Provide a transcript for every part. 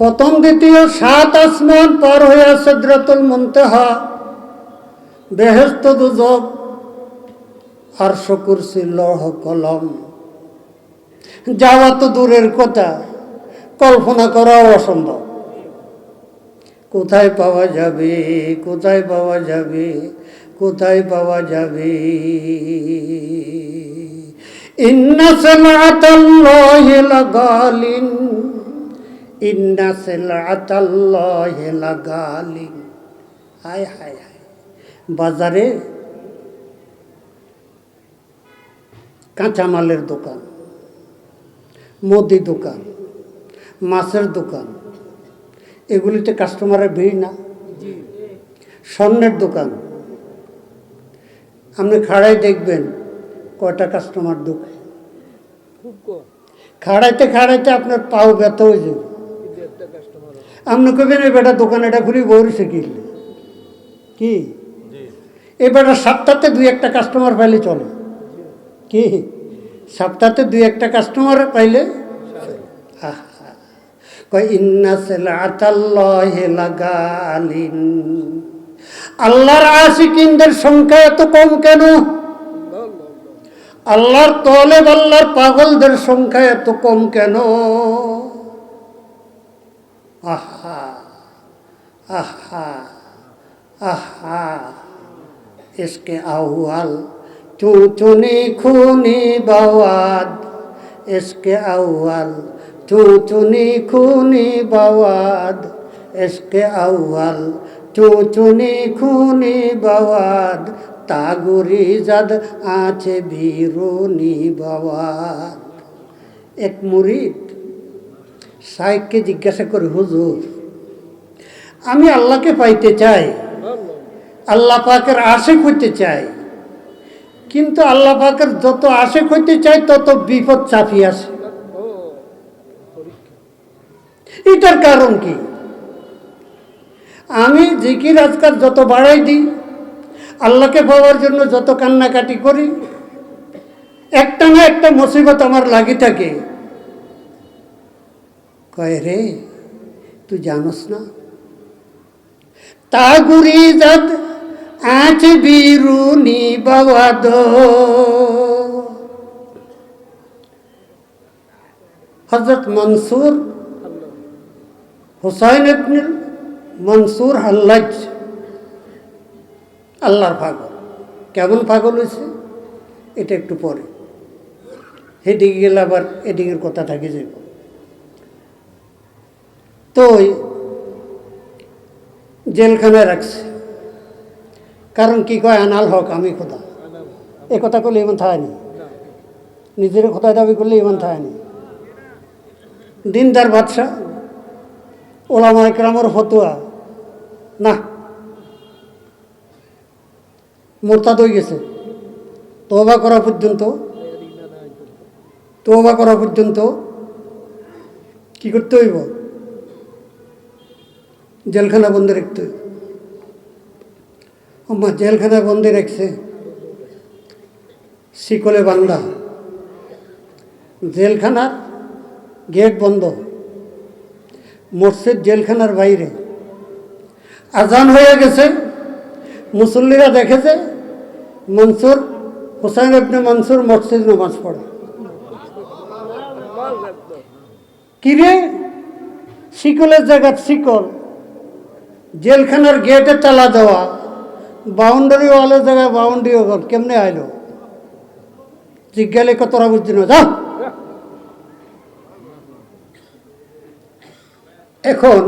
প্রথম দ্বিতীয় সাত আসমান পার হইয়া সদ্রাতুল মুনতাহা বেহেস্ত দুজক আর শকুরসি লৌহ কলম। যাওয়া তো দূরের কথা, কল্পনা করাও অসম্ভব। কোথায় পাওয়া যাবে, কোথায় পাওয়া যাবে, কোথায় পাওয়া যাবে? ইন্না সালাতাল্লাহি লাগালিন। ইন্না হায় হায় হায়। বাজারে কাঁচামালের দোকান মুদি দোকান মাছের দোকান এগুলিতে কাস্টমারের ভিড় না? স্বর্ণের দোকান। আপনি খাড়াই দেখবেন কয়টা কাস্টমার ঢুকে। কম। খাড়াইতে খাড়াইতে আপনার পাও ব্যথা হয়ে যাবে। আপনি কবেন এই বেটা দোকান এটা খুলি বৌরিছে কিনলে কি? এই বেটা সপ্তাহে দুই একটা কাস্টমার পাইলে চলে। কি? সপ্তাহে দুই একটা কাস্টমার পাইলে আল্লাহর আশিকিনদের সংখ্যা এত কম কেন? আল্লাহর তলে আল্লাহর পাগলদের সংখ্যা এত কম কেন? আহা আহা আহা इसके अव्वल चू चुनी खूनी बवाद इसके अव्वल चू चुनी खूनी बवाद इसके अव्वल चू चुनी खूनी बवाद তাগুরি জাদ আছে বীরুনি বাবাদ এক মুরিদ সাহেবকে জিজ্ঞাসা করে, হুজুর, আমি আল্লাহকে পাইতে চাই, আল্লাহ পাকের আশেক হইতে চাই। কিন্তু আল্লাহ পাকের যত আশেক হইতে চাই, তত বিপদ চাপি আসে। এটার কারণ কি? আমি জিকির আজকাল যত বাড়াই দিই, আল্লাহকে পাওয়ার জন্য যত কান্নাকাটি করি, একটা না একটা মুসিবত আমার লাগি থাকে। কয় রে, তুই জানোস না? তাগুরি জাত আজ বিরুনি বাবাদ হজরত মনসুর, হুসাইন ইবনুল মনসুর হাল্লাজ আল্লাহর পাগল। কেমন পাগল হয়েছে এটা একটু পরে। সেদিকে গেলে আবার এদিকের কথা থাকে যাব তো জেলখানায় রাখছে। কারণ কি কয়? আনাল হক, আমি খোদা। এ কথা করলে ইমান থায়নি নিজের খোদা দাবি করলে ইমান থায়নি দিনদার বাদশাহ, ওলামা একরামর ফতুয়া। না। মোরতাদ হয়ে গেছে। তোবা করা পর্যন্ত তোবা করা পর্যন্ত কি করতে হইব? জেলখানা বন্ধ রাখতে আম্মা জেলখানা বন্ধ রাখছে। শিকলে বান্দা। জেলখানার গেট বন্ধ। মসজিদ জেলখানার বাইরে। আজান হয়ে গেছে। মুসল্লিরা দেখেছে মনসুর হোসাইন আপনি মনসুর মসজিদ নামাজ পড়ে। কিরে শিকলের জায়গা শিকল। জেলখানার গেটে তালা দেওয়া। বাউন্ডারি ওয়ালের জায়গায় বাউন্ডারি ওয়াল কেমনে আইলো? জিজ্ঞালে কতটা বুঝছি না যাও এখন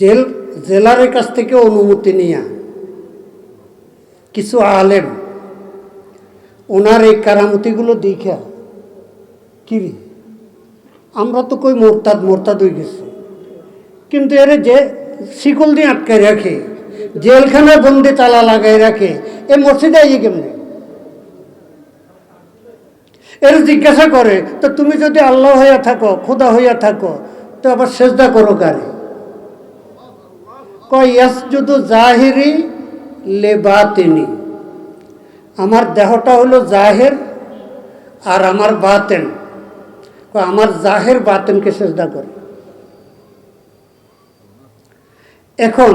জেল জেলারের কাছ থেকে অনুমতি নিয়ে কিছু আলেম ওনার এই কারামতিগুলো দেখা কি আমরা তো কই মোরতাদ মোরতাদ হয়ে গেছে। কিন্তু এর যে শিকল দিয়ে আটকায় রাখে জেলখানায় বন্দি তালা লাগাই রাখে, এ মসজিদে আইয়ে কেমনে? এর জিজ্ঞাসা করে, তো তুমি যদি আল্লাহ হইয়া থাকো, খোদা হইয়া থাকো, তো আবার সেজদা করো কারে? কয় ইয়াস যদি জাহিরি লেবাতিনি। আমার দেহটা হলো জাহের আর আমার বাতেন। আমার জাহের বাতেনকে সেজদা করে। এখন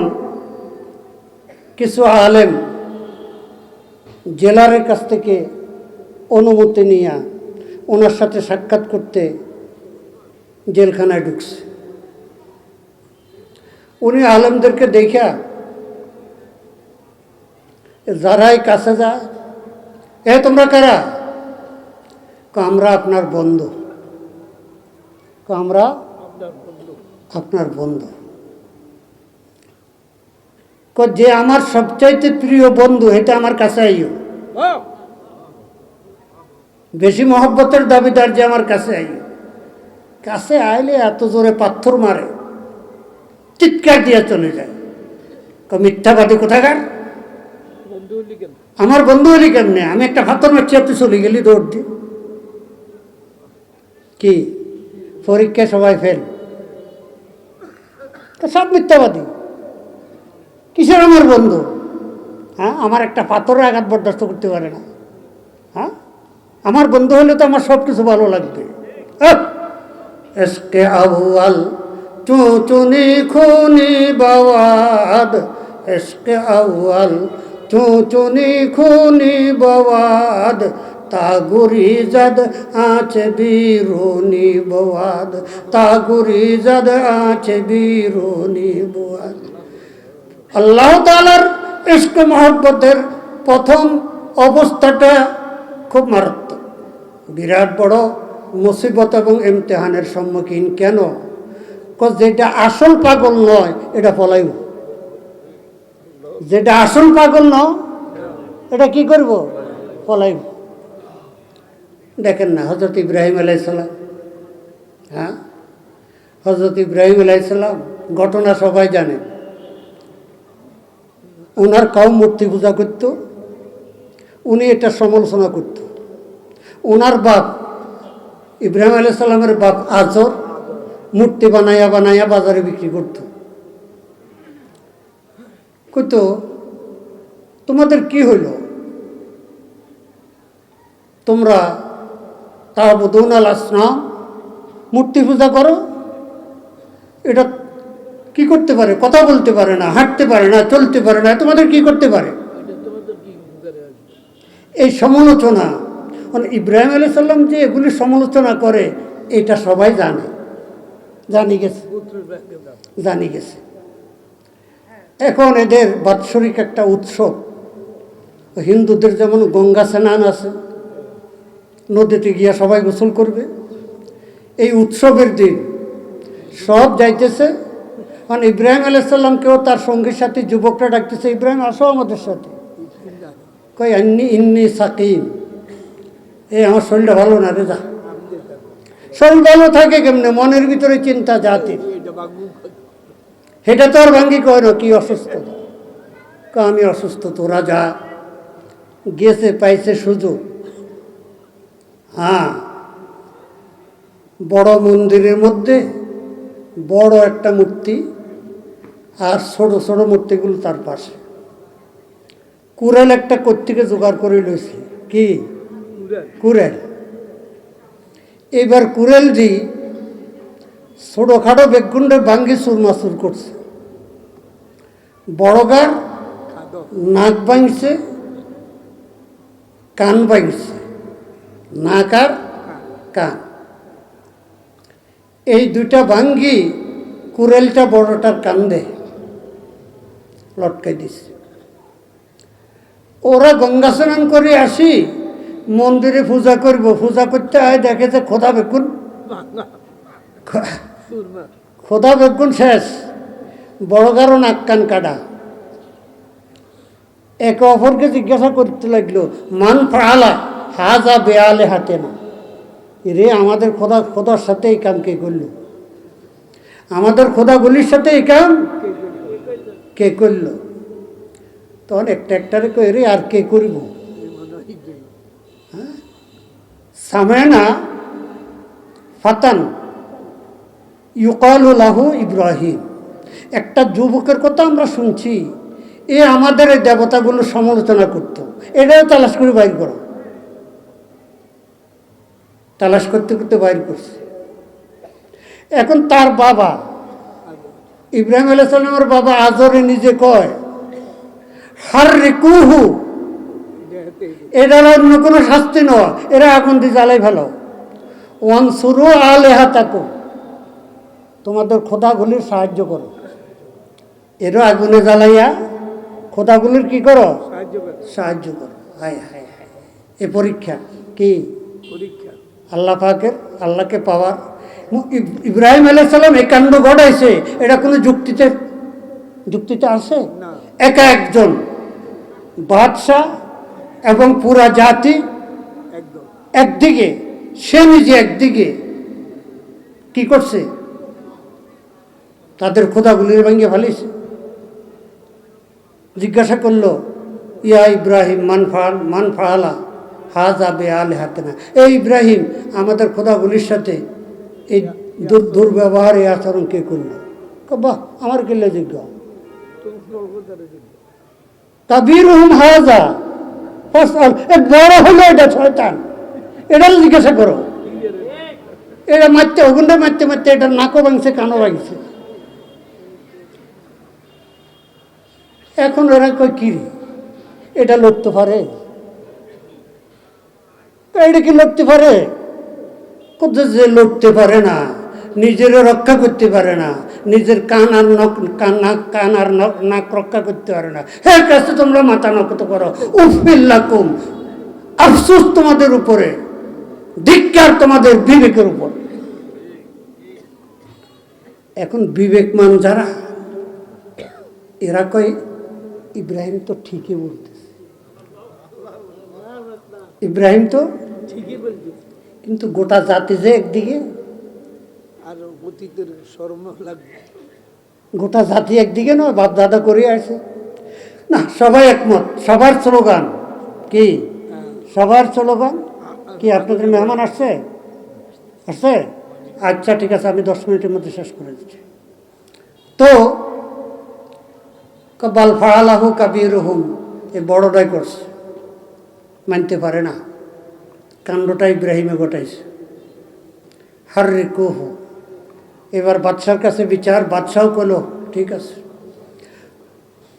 কিছু আলেম জেলারের কাছ থেকে অনুমতি নিয়ে ওনার সাথে সাক্ষাৎ করতে জেলখানায় ঢুকছে। উনি আলেমদেরকে দেখা যারাই কাছে যায় এ, তোমরা কারা? আমরা আপনার বন্ধু। আমরা আপনার বন্ধু। যে আমার সবচাইতে প্রিয় বন্ধু এটা আমার কাছে আইও। হ্যাঁ। বেশি মহব্বতের দাবিদার যে আমার কাছে আইও। কাছে আইলে এত জোরে পাথর মারে চিৎকার দিয়ে চলে যায়। মিথ্যাবাদী কোথাকার? আমার বন্ধু হলি কেমনে? আমি একটা পাথর মারছি তুই চলে গেলি দৌড় দি কি? পরীক্ষায় সবাই ফেল সব মিথ্যাবাদী কিসের আমার বন্ধু? হ্যাঁ আমার একটা পাথরের আঘাত বরদাস্ত করতে পারে না। হ্যাঁ আমার বন্ধু হলে তো আমার সব কিছু ভালো লাগবে! এসকে আবুয়াল, চুচুনি খুনি বাওয়াদ। এসকে আউয়াল চুচুনি খুনি বাওয়াদ। তাগুরি জদ আঁচ বীরুনি বাওয়াদ। তাগুরি জদ আঁচ বীরুনি বাওয়াদ। আল্লাহ তালার ইস্ক মহব্বতের প্রথম অবস্থাটা খুব মারাত্মক। বিরাট বড় মুসিবত এবং ইমতেহানের সম্মুখীন কেন? যেটা আসল পাগল নয়, এটা পলাইব। যেটা আসল পাগল নয়, এটা কি করব? পলাইব। দেখেন না হজরত ইব্রাহিম আলাইসাল্লাম হ্যাঁ? হজরত ইব্রাহিম আলাইসালাম ঘটনা সবাই জানে। ওনার কাউ মূর্তি পূজা করত, উনি এটা সমালোচনা করত। ওনার বাপ, ইব্রাহিম আলাইহিস সালামের বাপ আজর, মূর্তি বানাইয়া বানাইয়া বাজারে বিক্রি করত। কইতো, তোমাদের কি হইল? তোমরা তাহবুদুন আল আসনাম মূর্তি পূজা করো, এটা কি করতে পারে? কথা বলতে পারে না, হাঁটতে পারে না, চলতে পারে না, তোমাদের কি করতে পারে? এই সমালোচনা মানে ইব্রাহিম আলাই সাল্লাম যে এগুলি সমালোচনা করে, এটা সবাই জানে। জানি গেছে। জানি গেছে। এখন এদের বাৎসরিক একটা উৎসব। হিন্দুদের যেমন গঙ্গা স্নান আছে, নদীতে গিয়া সবাই গোসল করবে। এই উৎসবের দিন সব যাইতেছে মানে ইব্রাহিম আলাইসাল্লামকেও তার সঙ্গীর সাথে যুবকরা ডাকতেছে, ইব্রাহিম, আসো আমাদের সাথে। কই ইন্নি ইন্নি সাকিম। এ, আমার শরীরটা ভালো না রে, যা। শরীর ভালো থাকে কেমনে? মনের ভিতরে চিন্তা জাতি এটা বাগবু সেটা তো আর ভাঙ্গি কয় না, কি অসুস্থতা। কয়, আমি অসুস্থ, তোরা যা। গেছে, পাইছে সুযোগ। হ্যাঁ বড় মন্দিরের মধ্যে বড় একটা মূর্তি আর ছোট ছোট মূর্তিগুলো তার পাশে। কুড়াল একটা কর্তিকে জোগাড় করে লইছে। কি? কুড়েল এবার কুড়েল দি ছোটোখাটো বেগুন্ডে ভাঙ্গি চুরমাচুর করছে। বড়গার খাদো নাক ভাঙছে কান ভাঙছে। নাক আর কান। এই দুইটা ভাঙ্গি কুড়েলটা বড়টার কান্দে লটকাই দিছে। ওরা গঙ্গা স্নান করে আসি, মন্দিরে পূজা করব। পূজা করতে হয় দেখে যে খোদা সুরমা খোদা বেগুন শেষ। বড় কারও নাক কান কাটা। একে অপরকে জিজ্ঞাসা করতে লাগল, মান ফালা, হাজা বেয়ালে হাতে না? রে আমাদের খোদা, খোদার সাথে এই কাম কে করল। আমাদের খোদাগুলির সাথে এই কাম? কে করল? তখন একটা একটারে কই রে আর কে করব? সামেনা ফাতান ইউকাল লাহু ইব্রাহিম। একটা যুবকের কথা আমরা শুনছি, এ আমাদের এই দেবতাগুলো সমালোচনা করত। এটাও তালাশ করে বাইর করো। তালাশ করতে করতে বাইর করছে। এখন তার বাবা ইব্রাহিম আলাইসাল্লামের বাবা আজরে নিজে কয় হার কুহু এটার অন্য কোনো শাস্তি নয় এরা আগুন দিয়ে জ্বালাই ভালো ওয়ান সুরু আলেহা তাকু তোমাদের খোদাগুলির সাহায্য করো। এরও আগুনে জ্বালাইয়া খোদাগুলির কি করো? সাহায্য সাহায্য করো। হায় হায় হায়। এ পরীক্ষা কি? পরীক্ষা। আল্লাহ পাকের আল্লাহকে পাওয়ার ইব্রাহিম আলাইসাল্লাম এই কাণ্ড ঘটাইছে। এটা কোনো যুক্তিতে যুক্তিতে আছে? একা একজন বাদশাহ এবং পুরা জাতি একদিকে সে নিজে একদিকে কি করছে? তাদের খোদাগুলির ভেঙে ফেলিছে। জিজ্ঞাসা করল ইয়া ইব্রাহিম মান ফাল মান ফালা হাজ আবে আলে হাতে না এই ইব্রাহিম আমাদের খোদাগুলির সাথে এই দুর দুর্ব্যবহার এই আচরণ কে করল? কয়, বাহ আমার কেলে যোগ্য। কাবির হুম হাজা। বড় হলো এটা শয়তান। এটা জিজ্ঞাসা করো। এটা মারতে ওগুনটা মারতে মারতে এটা নাকও ভাঙছে কানও ভাঙছে। এখন ওরা কই কি এটা লড়তে পারে? এটা কি লড়তে পারে? কোথাও যে লড়তে পারে না, নিজেরও রক্ষা করতে পারে না, নিজের কান আর নখ, কান নাক কান আর নাক রক্ষা করতে পারে না। হ্যাঁ কাছে তোমরা মাথা নত করো। উফিল্লাকুম আফসোস তোমাদের উপরে, ধিক্কার তোমাদের বিবেকের উপর। এখন বিবেকমান যারা, এরা কয়, ইব্রাহিম তো ঠিকই বলতেছে। ইব্রাহিম তো ঠিকই বলছি কিন্তু গোটা জাতি যে একদিকে আর অতীতের শর্ম লাগবে। গোটা জাতি একদিকে নয় বাপ দাদা করে আছে না সবাই একমত সবার স্লোগান কি? হ্যাঁ। সবার স্লোগান? কি আপনাদের মেহমান আসছে? আসছে? আচ্ছা ঠিক আছে আমি দশ মিনিটের মধ্যে শেষ করে দিচ্ছি। তো বাল ফাড়ালাহু কাবির হুম এ বড়টাই করছে। মানতে পারে না। কাণ্ডটা ইব্রাহিমে ঘটাইছে। হার রে কুহ। এবার বাদশার কাছে বিচার, বাদশাও করল ঠিক আছে।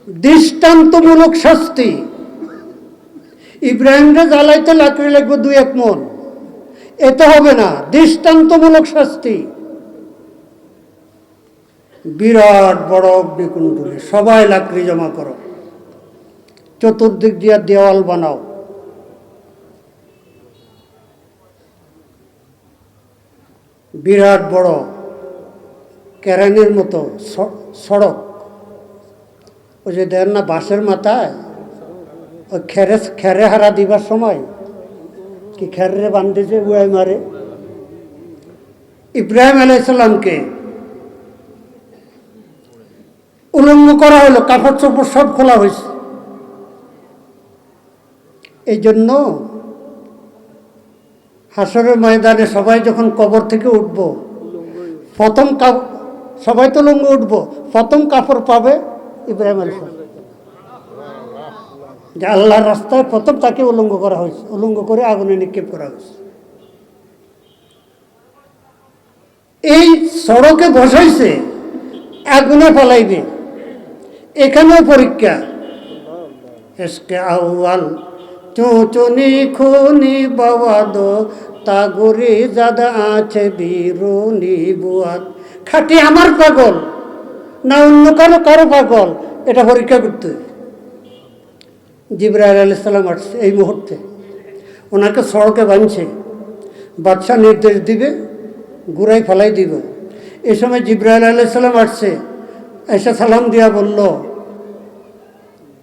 দৃষ্টান্তমূলক শাস্তি। ইব্রাহিমকে জ্বালাইতে লাকড়ি লাগবে দুই এক মন। এতে হবে না, দৃষ্টান্তমূলক শাস্তি। বিরাট বড় অগ্নিকুণ্ডলে সবাই লাকড়ি জমা করো। চতুর্দিক দিয়ে দেওয়াল বানাও। বিরাট বড় কেরানির মতো সড়ক। ওই যে দেন না বাসের মাথায়? ওই খেরে খেরে হারা দিবার সময় কি খেরে বান্ধিছে, উড়াই মারে। ইব্রাহিম আলাইসাল্লামকে উলঙ্গ করা হলো কাপড় চোপড় সব খোলা হয়েছে। এই জন্য হাসরের ময়দানে সবাই যখন কবর থেকে উঠব, প্রথম কাপ সবাই তো লঙ্গ উঠব, প্রথম কাপড় পাবে ইব্রাহিম আলী যে আল্লাহর রাস্তায় প্রথম তাকে উলঙ্গ করা হয়েছে, উলঙ্গ করে আগুনে নিক্ষেপ করা হয়েছে। এই সড়কে বসাইছে, আগুনে ফলাইবে। এখানেও পরীক্ষা। এসকে আউয়াল চুঁচুনি খুনি বাবাদ তাগরি জাদা আছে বীরুনি বুয়াদ। খাটি আমার পাগল, না অন্য কারও কারও পাগল। এটা পরীক্ষা করতে। জিব্রাইল আলাইসাল্লাম আসছে এই মুহূর্তে। ওনাকে সড়কে বাঁধছে। বাদশাহ নির্দেশ দিবে গুড়াই ফেলাই দিব। এ সময় জিব্রাইল আলাইসাল্লাম আসছে। এসে সালাম দিয়া বলল,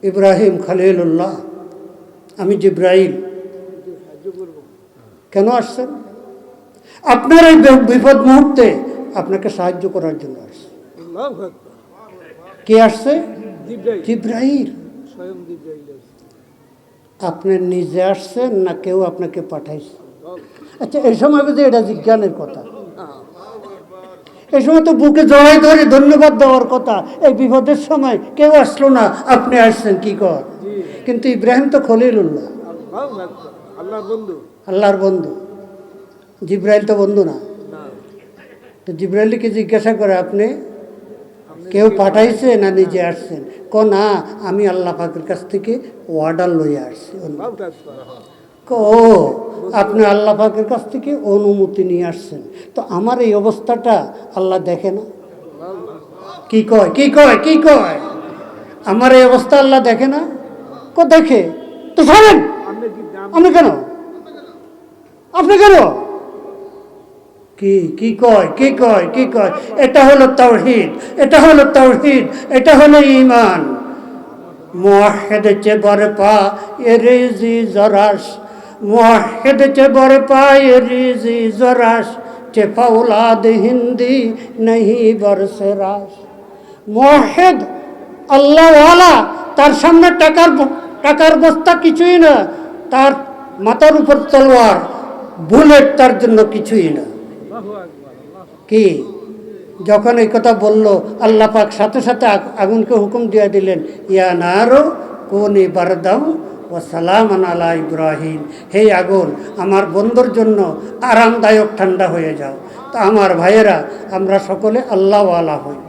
ইব্রাহিম খালিলুল্লাহ আমি জিব্রাইল। কেন আসছেন? আপনার এই বিপদ মুহূর্তে আপনাকে সাহায্য করার জন্য আসছে। কে আসছে? জিব্রাইল। আছে আপনি নিজে আসছেন না কেউ আপনাকে পাঠাইছে? আচ্ছা এই সময় বুঝি এটা বিজ্ঞানের কথা। এই সময় তো বুকে জড়াই ধরে ধন্যবাদ দেওয়ার কথা। এই বিপদের সময় কেউ আসলো না। আপনি আসছেন কি কর? কিন্তু ইব্রাহিম তো খলিলুল্লাহ। আল্লাহর বন্ধু। আল্লাহর বন্ধু। জিব্রাইল তো বন্ধু না। তো জিব্রাইলকে জিজ্ঞাসা করে আপনি কেউ পাঠাইছে না নিজে আসছেন? ক না আমি আল্লাহ পাকের কাছ থেকে অর্ডার লইয়া আসছি। ও আপনি আল্লাহ পাকের কাছ থেকে অনুমতি নিয়ে আসছেন। তো আমার এই অবস্থাটা আল্লাহ দেখে না। কি কয় কি কয় কি কয়? আমার এই অবস্থা আল্লাহ দেখে না? ক দেখে তো ছাড়েন আপনি কি কেন? আপনি কেন? কি কি কয় কি কয় কি কয়? এটা হলো তাওহীদ এটা হলো তাওহীদ এটা হলো ঈমান। মুআহহিদ চে বরে পা এ রিজি জরাস মুআহহিদ চে বরে পা এ রিজি জরাস চে ফাউলাদ হিন্দি नहीं বরসে রাস আল্লাহওয়ালা তার সামনে টাকার টাকার বস্তা কিছুই না। তার মাথার উপর তলোয়ার, বুলেট তার জন্য কিছুই না। কি? যখন এই কথা বলল, আল্লাহ পাক সাথে সাথে আগুনকে হুকুম দিয়ে দিলেন, ইয়া নারো কোনি বারদাম ও সালাম আলা ইব্রাহিম। হে আগুন, আমার বন্ধুর জন্য আরামদায়ক ঠান্ডা হয়ে যাও। তা আমার ভাইয়েরা, আমরা সকলে আল্লাহওয়ালা হই।